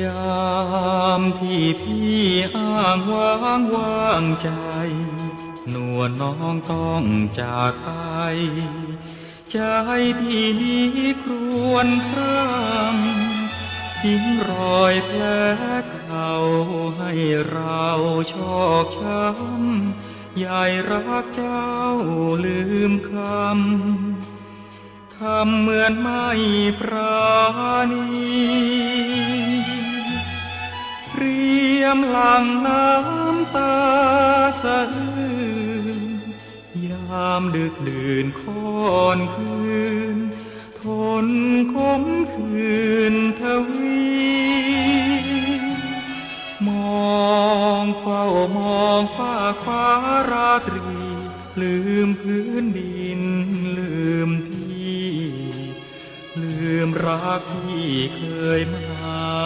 ยามที่พี่อ้างว้างว่างใจ นวลน้องต้องจากไป ใจพี่นี้ครวนครามทิ้งรอยแผลเขาให้เราชอกช้ำยายรักเจ้าลืมคำทำเหมือนไม่ปราณ ยมหลังน้ำตาสะอื้นยามดึกดื่นคอนคืน ทนคมคืนทวี มองเฝ้ามองฟ้าฟ้าราตรี ลืมพื้นดินลืมที่ ลืมรักที่เคยมา